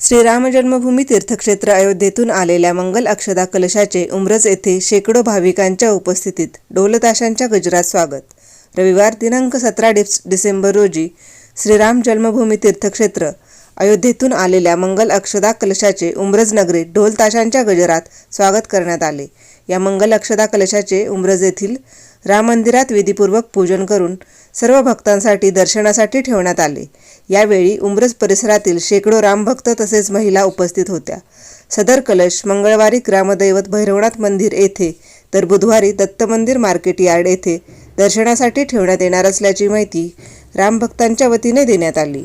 श्रीराम जन्मभूमी तीर्थक्षेत्र अयोध्येतून आलेल्या मंगल अक्षदा कलशाचे उमरज येथे शेकडो भाविकांच्या उपस्थितीत ढोलताशांच्या गजरात स्वागत. रविवार दिनांक सतरा डिस डिसेंबर रोजी श्रीराम जन्मभूमी तीर्थक्षेत्र अयोध्येतून आलेल्या मंगल अक्षदा कलशाचे उमरज नगरीत ढोलताशांच्या गजरात स्वागत करण्यात आले. या मंगल अक्षदा कलशाचे उमरज येथील राम मंदिरात विधीपूर्वक पूजन करून सर्व भक्तांसाठी दर्शनासाठी ठेवण्यात आले. यावेळी उमरज परिसरातील शेकडो रामभक्त तसेच महिला उपस्थित होत्या. सदर कलश मंगळवारी ग्रामदैवत भैरवनाथ मंदिर येथे तर बुधवारी दत्त मंदिर मार्केट यार्ड येथे दर्शनासाठी ठेवण्यात येणार असल्याची माहिती रामभक्तांच्या वतीने देण्यात आली.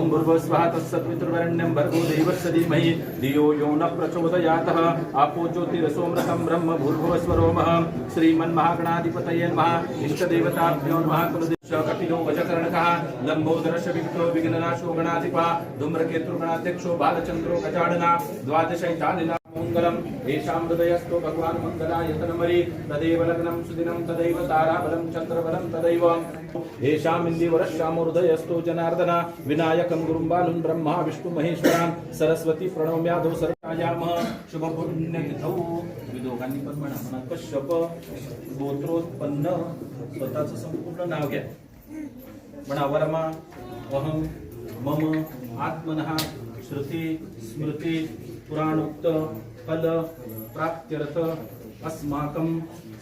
ओम भूर्भुव स्वाहा तत्सत्पितृवरण्यं भर्गो देवस्य धीमहि धियो यो न प्रचोदयातः। आपो ज्योतिरसोमृतं ब्रह्म भूर्भुवस्वरोमः श्रीमन्महागणाधिपतये नमः। इष्टदेवताभ्यो नमः। कुलदेश कपिलो वजकर्णकः लम्बोदरश विघ्नो विघ्ननाशो गणाधिपा। धूम्रकेतुर्गणाध्यक्षो बालचन्द्रो गजाडना द्वादशैतालिना मङ्गलम् येषां हृदयस्थो भगवान् मङ्गलायतनमरि तदेव लग्नं सुदिनं तदैव ताराबलं चन्द्रबलं तदैव। येषाम् इन्दिवरश्यामो हृदयस्थो जनार्दन विनायकं गुरुं बालं ब्रह्मा विष्णुमहेश्वरान् सरस्वती प्रणवम्याधो सर्वायामः शुभपुण्यतिथौ। तुम्ही दोघांनी पण म्हणा म्हणा कश्यप गोत्रोत्पन्न स्वतःचं संपूर्ण नाव घ्या. म्हणा वरमा अहम मम आत्मनः श्रुती स्मृती पुराणोक्त फल प्राप्त्यर्थ अस्माकं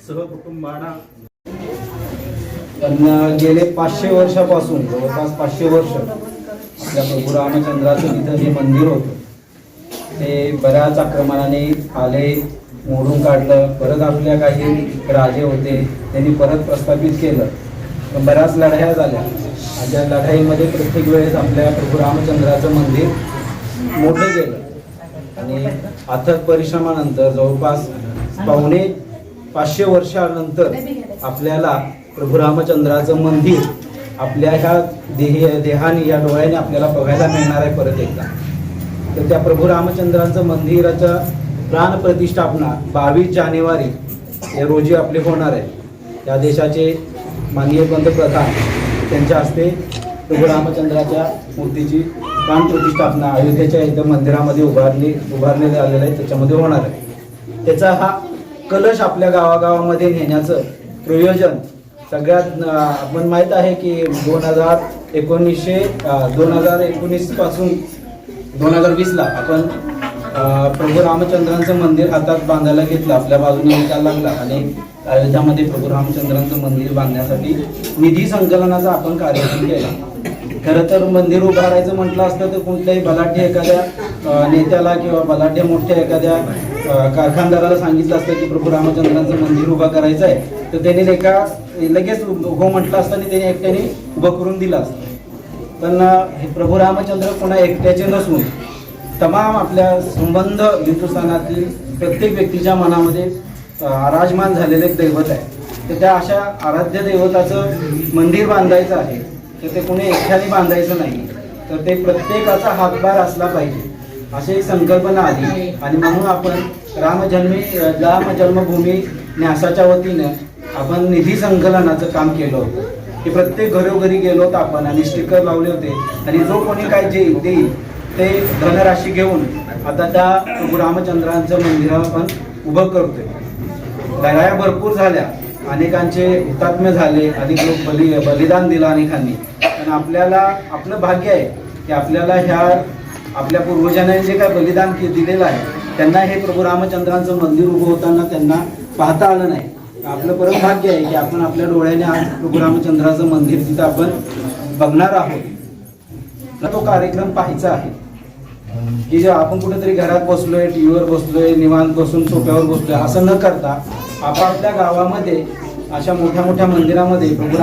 सहकुटुंबाना पण गेले पाचशे वर्षापासून जवळपास पाचशे वर्ष. आपल्या प्रभू रामचंद्राचं तिथं जे मंदिर होतं ते बऱ्याच आक्रमणाने आले मोडून काढलं. परत आपल्या काही राजे होते त्यांनी परत प्रस्थापित केलं. पण बऱ्याच लढाया झाल्या. आणि त्या लढाईमध्ये प्रत्येक वेळेस आपल्या प्रभू रामचंद्राचं मंदिर मोठं गेलं. आणि अथक परिश्रमानंतर जवळपास पावणे पाचशे वर्षानंतर आपल्याला प्रभू रामचंद्राचं मंदिर आपल्या ह्या देही देहाने या डोळ्याने आपल्याला बघायला मिळणार आहे परत एकदा. तर त्या प्रभू रामचंद्राचं मंदिराच्या प्राण प्रतिष्ठापना बावीस जानेवारी या रोजी आपले होणार आहे. या देशाचे माननीय पंतप्रधान त्यांच्या हस्ते प्रभू रामचंद्राच्या मूर्तीची प्राण प्रतिष्ठापना अयोध्येच्या इथं मंदिरामध्ये उभारली उभारण्यात आलेलं आहे त्याच्यामध्ये होणार आहे. त्याचा हा कलश आपल्या गावागावामध्ये नेण्याचं प्रयोजन सगळ्यात आपण माहीत आहे की दोन हजार एकोणीसशे दोन हजार एकोणीसपासून दोन हजार वीसला आपण प्रभू रामचंद्रांचं मंदिर हातात बांधायला घेतलं आपल्या बाजूने विचार लागला आणि अयोध्यामध्ये प्रभू रामचंद्रांचं मंदिर बांधण्यासाठी निधी संकलनाचा आपण कार्यक्रम केला. खरं तर मंदिर उभारायचं म्हटलं असतं तर कुठल्याही बलाढ्य एखाद्या नेत्याला किंवा बलाढ्य मोठ्या एखाद्या कारखानदाराला सांगितलं असतं की प्रभू रामचंद्रांचं मंदिर उभं करायचं आहे. तर त्यांनी एका लगेच हो म्हटलं असतं आणि त्याने एकट्याने उभं करून दिलं असतं. पण हे प्रभू रामचंद्र कोणा एकट्याचे नसून तमाम आपल्या संबंध हिंदुस्थानातील प्रत्येक व्यक्तीच्या मनामध्ये आराजमान झालेले एक दैवत आहे. तर त्या अशा आराध्य दैवताचं मंदिर बांधायचं आहे. तर ते कोणी एकट्याने बांधायचं नाही. तर ते प्रत्येकाचा हातभार असला पाहिजे. अशी एक संकल्पना आली. आणि म्हणून आपण रामजन्मी राम जन्मभूमी न्यासाच्या वतीनं आपण निधी संकलनाचं काम केलं होतं. की प्रत्येक घरोघरी गेलो होतो आपण आणि स्टिकर लावले होते. आणि जो कोणी काय जे देईल ते धनराशी घेऊन आता त्या रामचंद्रांचं मंदिर आपण उभं करतोय. लढाया भरपूर झाल्या. अनेकांचे हुतात्म्य झाले अनेक लोक बली बलिदान दिलं अनेकांनी. पण आपल्याला आपलं भाग्य आहे की आपल्याला ह्या आपल्या पूर्वजांनी जे काय बलिदान दिलेलं आहे त्यांना हे प्रभू रामचंद्रांचं मंदिर उभं होताना त्यांना पाहता आलं नाही. आपलं परत भाग्य आहे की आपण आपल्या डोळ्याने आज प्रभू रामचंद्राचं मंदिर तिथं आपण बघणार आहोत. तो कार्यक्रम पाहायचा आहे. की जेव्हा आपण कुठेतरी घरात बसलोय टीव्हीवर बसलोय निवांत बसून सोफ्यावर बसलोय असं न करता आपापल्या गावामध्ये अशा मोठ्या मोठ्या मंदिरामध्ये प्रभू